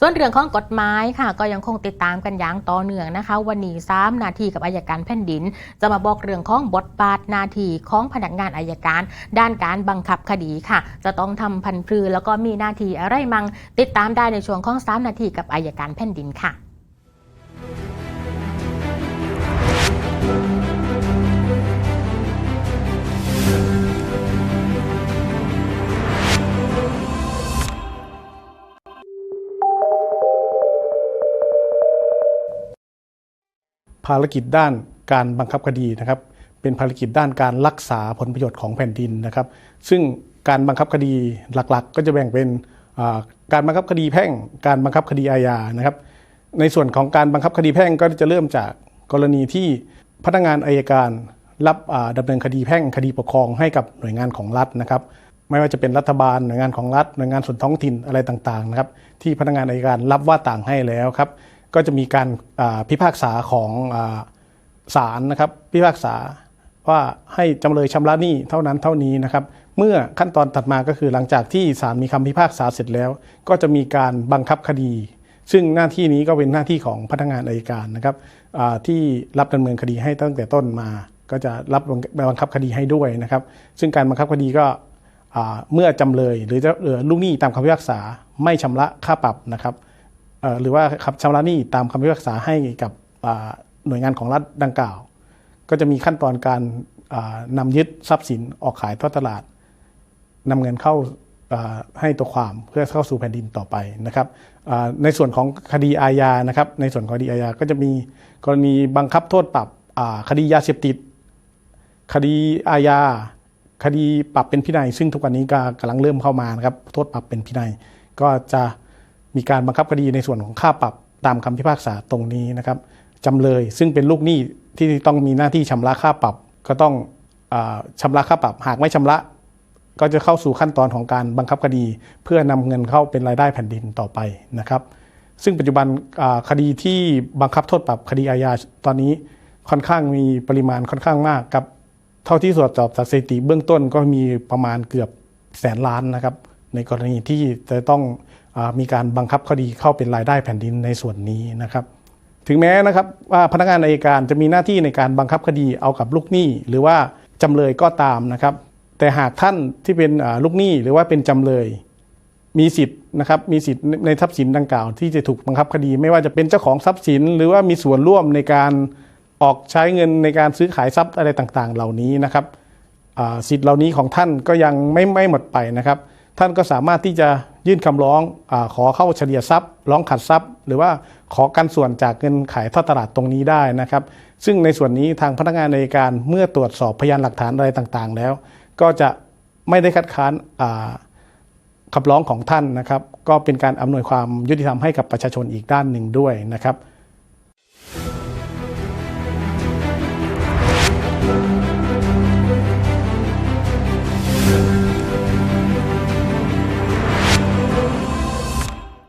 ส่วนเรื่องของกฎหมายค่ะ ก็ยังคงติดตามกันอย่างต่อเนื่องนะคะ วันนี้สามนาทีกับอายการแผ่นดิน จะมาบอกเรื่องของบทบาทนาทีของพนักงานอายการ ด้านการบังคับคดีค่ะ จะต้องทำพันพรือแล้วก็มีหน้าที่อะไรมั่งติดตามได้ในช่วงของสามนาทีกับอายการแผ่นดินค่ะ ภารกิจด้านการบังคับคดีนะครับ เป็นภารกิจด้านการรักษาผลประโยชน์ของแผ่นดินนะครับ ซึ่งการบังคับคดีหลักๆ ก็จะแบ่งเป็นการบังคับคดีแพ่ง การบังคับคดีอาญานะครับ ในส่วนของการบังคับคดีแพ่งก็จะเริ่มจากกรณีที่พนักงานอายการรับอ่าดำเนินคดีแพ่งคดีปกครองให้กับหน่วยงานของรัฐนะครับ ไม่ว่าจะเป็นรัฐบาลหน่วยงานของรัฐ หน่วยงานส่วนท้องถิ่นอะไรต่างๆนะครับ ที่พนักงานอายการรับว่าต่างให้แล้วครับ ก็จะมีการพิพากษาของศาลนะครับ พิพากษาว่าให้จำเลยชำระหนี้เท่านั้นเท่านี้นะครับ เมื่อขั้นตอนถัดมาก็คือหลังจากที่ศาลมีคำพิพากษาเสร็จแล้ว ก็จะมีการบังคับคดี ซึ่งหน้าที่นี้ก็เป็นหน้าที่ของพนักงานอายการนะครับที่รับดำเนินคดีให้ตั้งแต่ต้นมา ก็จะรับบังคับคดีให้ด้วยนะครับ ซึ่งการบังคับคดีก็เมื่อจำเลยหรือจะเอ่อลูกหนี้ตามคำพิพากษาไม่ชำระค่าปรับนะครับ หรือว่าขับชำระหนี้ตามคำพิพากษาให้กับหน่วยงานของรัฐดังกล่าว ก็จะมีขั้นตอนการนำยึดทรัพย์สินออกขายทอดตลาดนำเงินเข้าให้ตัวความเพื่อเข้าสู่แผ่นดินต่อไปนะครับในส่วนของคดีอาญานะครับในส่วนของคดีอาญาก็จะมีกรณีบังคับโทษปรับคดียาเสพติด คดีอาญาคดีปรับเป็นพินัย ซึ่งทุกวันนี้ก็กำลังเริ่มเข้ามานะครับโทษปรับเป็นพินัย ก็จะ มีการบังคับคดีในส่วนของค่าปรับตามคำพิพากษาตรงนี้นะครับจำเลยซึ่งเป็นลูกหนี้ที่ต้องมีหน้าที่ชำระค่าปรับ ก็ต้องอชำระค่าปรับ หากไม่ชำระ ก็จะเข้าสู่ขั้นตอนของการบังคับคดี เพื่อนำเงินเข้าเป็นรายได้แผ่นดินต่อไปนะครับ ซึ่งปัจจุบันคดีที่บังคับโทษปรับคดีอาญาตอนนี้ค่อนข้างมีปริมาณค่อนข้างมากครับเท่าที่ตรวจสอบสถิติเบื้องต้นก็มีประมาณเกือบแสนล้านนะครับ ในกรณีที่จะต้อง มีการบังคับคดีเข้าเป็นรายได้แผ่นดินในส่วนนี้นะครับ ถึงแม้นะครับว่าพนักงานอัยการจะมีหน้าที่ในการบังคับคดีเอากับลูกหนี้หรือว่าจำเลยก็ตามนะครับ แต่หากท่านที่เป็นลูกหนี้หรือว่าเป็นจำเลยมีสิทธิ์นะครับมีสิทธิ์ในทรัพย์สินดังกล่าว ที่จะถูกบังคับคดี ไม่ว่าจะเป็นเจ้าของทรัพย์สิน หรือว่ามีส่วนร่วมในการออกใช้เงินในการซื้อขายทรัพย์อะไรต่างๆ เหล่านี้นะครับสิทธิ์เหล่านี้ของท่านก็ยังไม่ไม่หมดไปนะครับ ท่านก็สามารถที่จะยื่นคำร้องอขอเข้าเฉลี่ยทรัพย์ ร้องขัดทรัพย์ หรือว่าขอกันส่วนจากเงินขายทอดตลาดตรงนี้ได้นะครับ ซึ่งในส่วนนี้ทางพนักงานในการเมื่อตรวจสอบพยานหลักฐานอะไรต่างๆ แล้ว ก็จะไม่ได้คัดค้านคำร้องของท่านนะครับ ก็เป็นการอำนวยความยุติธรรมให้กับประชาชนอีกด้านหนึ่งด้วยนะครับ